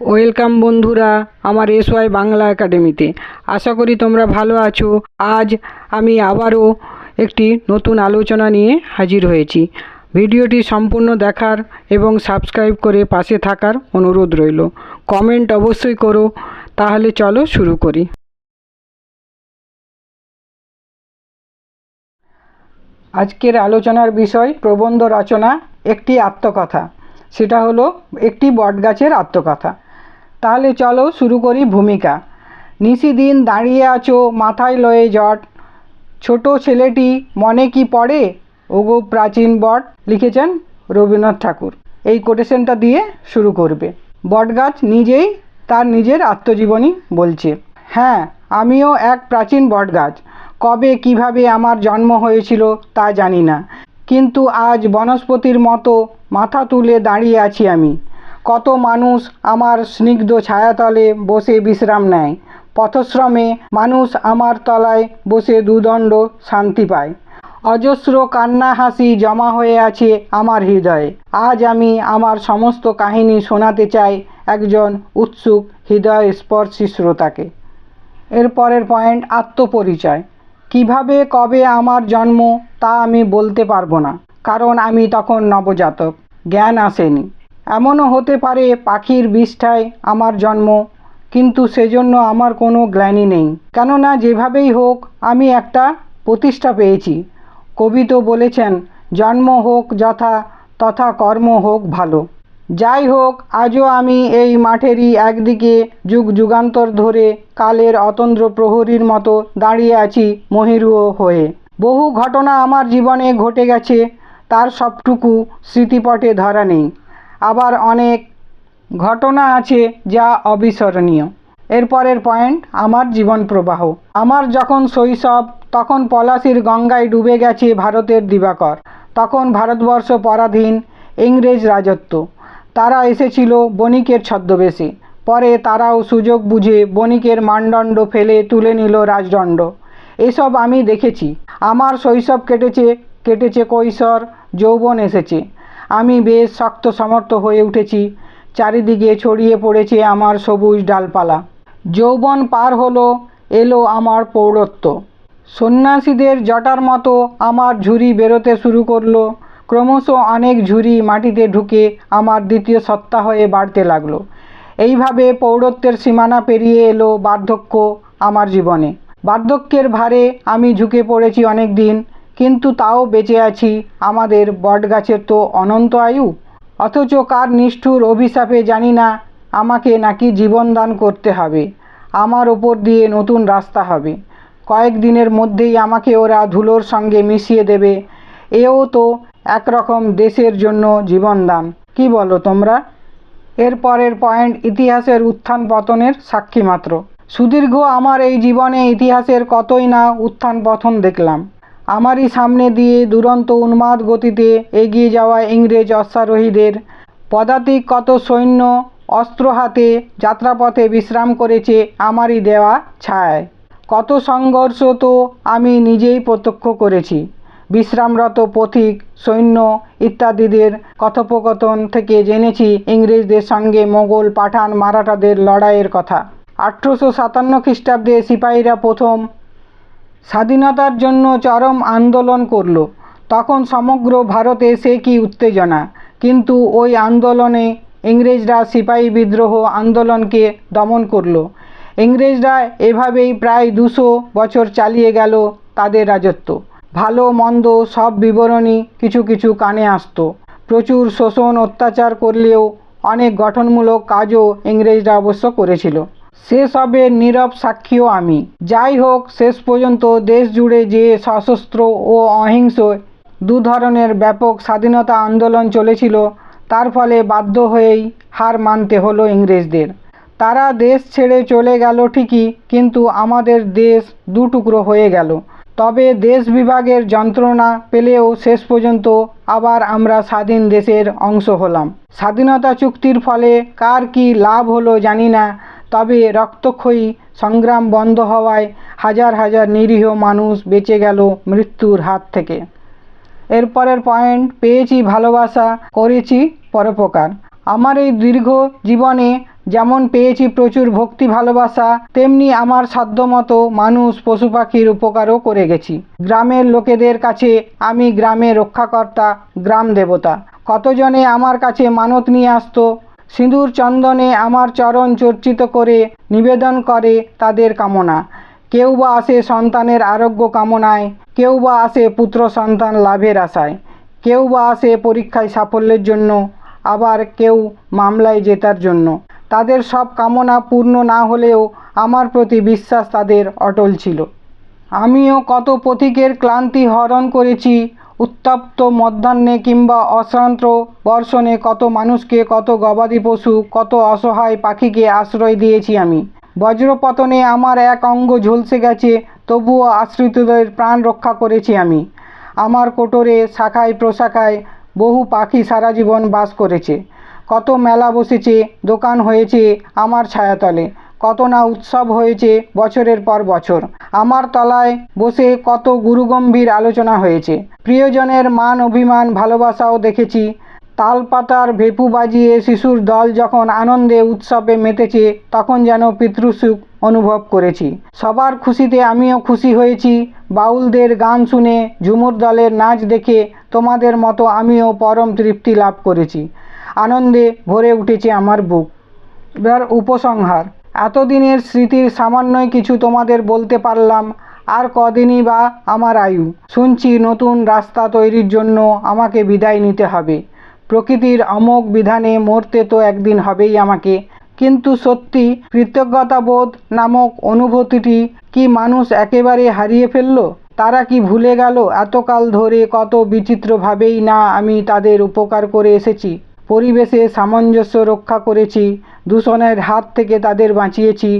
Welcome বন্ধুরা আমার S Y Bangla একাডেমিতে। আশা করি তোমরা ভালো আছো। আজ আমি আবারও একটি নতুন আলোচনা নিয়ে হাজির হয়েছি। ভিডিওটি সম্পূর্ণ দেখার এবং সাবস্ক্রাইব করে পাশে থাকার অনুরোধ রইল। কমেন্ট অবশ্যই করো, তাহলে চলো শুরু করি। আজকের আলোচনার বিষয় প্রবন্ধ রচনা, একটি আত্মকথা। সেটা হলো, একটি বটগাছের আত্মকথা। তাহলে চলো শুরু করি ভূমিকা। নিশিদিন দাঁড়িয়ে আছো, মাথায় লয়ে জট। ছোট ছেলেটি মনে কি পড়ে? ওগো প্রাচীন বট, লিখেছেন রবীন্দ্রনাথ ঠাকুর। এই কোটেশনটা দিয়ে শুরু করবে। বটগাছ নিজেই তার নিজের আত্মজীবনী বলছে। হ্যাঁ আমিও এক প্রাচীন বটগাছ। কবে, কীভাবে আমার জন্ম হয়েছিল তা জানি না। কিন্তু আজ বনস্পতির মতো মাথা তুলে দাঁড়িয়ে আছি আমি। কত মানুষ আমার স্নিগ্ধ ছায়াতলে বসে বিশ্রাম নেয়। পথশ্রমে মানুষ আমার তলায় বসে দুদণ্ড শান্তি পায়। অজস্র কান্না হাসি জমা হয়ে আছে আমার হৃদয়ে। আজ আমি আমার সমস্ত কাহিনী শোনাতে চাই একজন উৎসুক হৃদয় স্পর্শী শ্রোতাকে। এর পরের পয়েন্ট, আত্মপরিচয়। কীভাবে, কবে আমার জন্ম তা আমি বলতে পারব না, কারণ আমি তখন নবজাতক। জ্ঞান আসেনি। এমনও হতে পারে পাখির বিষ্ঠায় আমার জন্ম, কিন্তু সেজন্য আমার কোনো গ্লানি নেই। কেননা যেভাবেই হোক, আমি একটা প্রতিষ্ঠা পেয়েছি। কবি তো বলেছেন, জন্ম হোক যথা, তথা কর্ম হোক ভালো। যাই হোক, আজও আমি এই মাঠেরই একদিকে যুগ যুগান্তর ধরে কালের অতন্দ্র প্রহরীর মতো দাঁড়িয়ে আছি মহিরুহ হয়ে। বহু ঘটনা আমার জীবনে ঘটে গেছে, তার সবটুকু স্মৃতিপটে ধরা নেই। আবার অনেক ঘটনা আছে যা অবিস্মরণীয়। এরপরের পয়েন্ট, আমার জীবন প্রবাহ। আমার যখন শৈশব, তখন পলাশির গঙ্গায় ডুবে গেছে ভারতের দিবাকর। তখন ভারতবর্ষ পরাধীন, ইংরেজ রাজত্ব। তারা এসেছিল বণিকের ছদ্মবেশে। পরে তারাও সুযোগ বুঝে বণিকের মানদণ্ড ফেলে তুলে নিল রাজদণ্ড। এসব আমি দেখেছি। আমার শৈশব কেটেছে কেটেছে কৈশোর, যৌবন এসেছে। আমি বেশ শক্ত সমর্থ হয়ে উঠেছি। চারিদিকে ছড়িয়ে পড়েছে আমার সবুজ ডালপালা। যৌবন পার হলো, এলো আমার পৌরত্ব। সন্ন্যাসীদের জটার মতো আমার ঝুরি বেরোতে শুরু করল। ক্রমশ অনেক ঝুরি মাটিতে ঢুকে আমার দ্বিতীয় সত্তা হয়ে বাড়তে লাগল। এইভাবে পৌরত্বের সীমানা পেরিয়ে এলো বার্ধক্য আমার জীবনে। বার্ধক্যের ভারে আমি ঝুঁকে পড়েছি অনেক দিন কিন্তু তাও বেঁচে আছি। আমাদের বটগাছের তো অনন্ত আয়ু। অথচ কার নিষ্ঠুর অভিশাপে জানি না, আমাকে নাকি জীবন দান করতে হবে। আমার ওপর দিয়ে নতুন রাস্তা হবে। কয়েক দিনের মধ্যেই আমাকে ওরা ধুলোর সঙ্গে মিশিয়ে দেবে। এও তো একরকম দেশের জন্য জীবনদান কি বলো তোমরা? এর পরের পয়েন্ট ইতিহাসের উত্থান পতনের সাক্ষী মাত্র। সুদীর্ঘ আমার এই জীবনে ইতিহাসের কতই না উত্থান পতন দেখলাম। আমারই সামনে দিয়ে দুরন্ত উন্মাদ গতিতে এগিয়ে যাওয়া ইংরেজ অশ্বারোহীদের। পদাতিক কত সৈন্য অস্ত্র হাতে যাত্রাপথে বিশ্রাম করেছে আমারই দেওয়া ছায়। কত সংঘর্ষ তো আমি নিজেই প্রত্যক্ষ করেছি। বিশ্রামরত পথিক, সৈন্য ইত্যাদিদের কথোপকথন থেকে জেনেছি ইংরেজদের সঙ্গে মোগল পাঠান মারাঠাদের লড়াইয়ের কথা। আঠেরোশো সাতান্ন খ্রিস্টাব্দে সিপাহীরা প্রথম স্বাধীনতার জন্য চরম আন্দোলন করল। তখন সমগ্র ভারতে সে কি উত্তেজনা? কিন্তু ওই আন্দোলনে ইংরেজরা সিপাহী বিদ্রোহ আন্দোলনকে দমন করল। ইংরেজরা এভাবেই প্রায় দুশো বছর চালিয়ে গেল তাদের রাজত্ব। ভালো, মন্দ সব বিবরণী কিছু কিছু কানে আসত। প্রচুর শোষণ অত্যাচার করলেও অনেক গঠনমূলক কাজও ইংরেজরা অবশ্য করেছিল। সেসবের নীরব সাক্ষীও আমি। যাই হোক, শেষ পর্যন্ত দেশ জুড়ে যে সশস্ত্র ও অহিংস দু ধরনের ব্যাপক স্বাধীনতা আন্দোলন চলেছিল, তার ফলে বাধ্য হয়েই হার মানতে হলো ইংরেজদের। তারা দেশ ছেড়ে চলে গেল ঠিকই, কিন্তু আমাদের দেশ দু টুকরো হয়ে গেল। তবে দেশ বিভাগের যন্ত্রণা পেলেও শেষ পর্যন্ত আবার আমরা স্বাধীন দেশের অংশ হলাম। স্বাধীনতা চুক্তির ফলে কার কি লাভ হলো জানি না তবে রক্তক্ষয়ী সংগ্রাম বন্ধ হওয়ায় হাজার হাজার নিরীহ মানুষ বেঁচে গেল মৃত্যুর হাত থেকে। এরপরের পয়েন্ট পেয়েছি ভালোবাসা, করেছি পরোপকার। আমার এই দীর্ঘ জীবনে যেমন পেয়েছি প্রচুর ভক্তি ভালোবাসা, তেমনি আমার সাধ্যমতো মানুষ পশু পাখির উপকারও করে গেছি। গ্রামের লোকেদের কাছে আমি গ্রামে রক্ষাকর্তা, গ্রাম দেবতা। কতজনে আমার কাছে মানত নিয়ে আসতো সিঁদুর চন্দনে আমার চরণ চর্চিত করে নিবেদন করে তাদের কামনা। কেউ বা আসে সন্তানের আরোগ্য কামনায়, কেউ বা আসে পুত্র সন্তান লাভের আশায়, কেউ বা আসে পরীক্ষায় সাফল্যের জন্য, আবার কেউ মামলায় জেতার জন্য। তাদের সব কামনা পূর্ণ না হলেও আমার প্রতি বিশ্বাস তাদের অটল ছিল। আমিও কত পথিকের ক্লান্তি হরণ করেছি উত্তপ্ত মধ্যাহ্নে কিংবা অশ্রান্ত বর্ষণে কত মানুষকে, কত গবাদি পশু, কত অসহায় পাখিকে আশ্রয় দিয়েছি আমি। বজ্রপতনে আমার এক অঙ্গ ঝলসে গেছে, তবুও আশ্রিতদের প্রাণ রক্ষা করেছি আমি। আমার কোটরে শাখায় প্রশাখায় বহু পাখি সারা জীবন বাস করেছে। কত মেলা বসেছে, দোকান হয়েছে আমার ছায়াতলে। কত না উৎসব হয়েছে বছরের পর বছর। আমার তলায় বসে কত গুরুগম্ভীর আলোচনা হয়েছে। প্রিয়জনের মান অভিমান ভালোবাসাও দেখেছি। তালপাতার ভেপু বাজিয়ে শিশুর দল যখন আনন্দে উৎসবে মেতেছে, তখন যেন পিতৃসুখ অনুভব করেছি। সবার খুশিতে আমিও খুশি হয়েছি। বাউলদের গান শুনে ঝুমুর দলের নাচ দেখে তোমাদের মতো আমিও পরম তৃপ্তি লাভ করেছি। আনন্দে ভরে উঠেছে আমার বুক। এবার উপসংহার। এতদিনের স্মৃতির সামান্যই কিছু তোমাদের বলতে পারলাম। আর কদিনই বা আমার আয়ু। শুনছি নতুন রাস্তা তৈরির জন্য আমাকে বিদায় নিতে হবে। প্রকৃতির অমোঘ বিধানে মরতে তো একদিন হবেই আমাকে। কিন্তু সত্যি কৃতজ্ঞতাবোধ নামক অনুভূতিটি কি মানুষ একেবারে হারিয়ে ফেলল? তারা কি ভুলে গেল এতকাল ধরে কত বিচিত্রভাবেই না আমি তাদের উপকার করে এসেছি? পরিবেশে সামঞ্জস্য রক্ষা করেছি, দূষণের হাত থেকে তাদের বাঁচিয়েছি।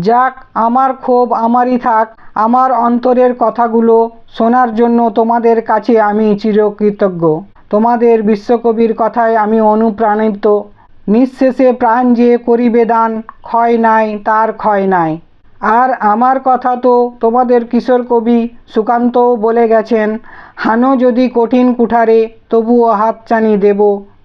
যাক, আমার ক্ষোভ আমারই থাক, আমার অন্তরের কথাগুলো শোনার জন্য তোমাদের কাছে আমি চিরকৃতজ্ঞ। তোমাদের বিশ্বকবির কথায় আমি অনুপ্রাণিত। নিঃশেষে প্রাণ যে করিবে দান, ক্ষয় নাই, তার ক্ষয় নাই। আর আমার কথা তো তোমাদের কিশোর কবি সুকান্তও বলে গেছেন, হানো যদি কঠিন কুঠারে তবুও হাতছানি দেব।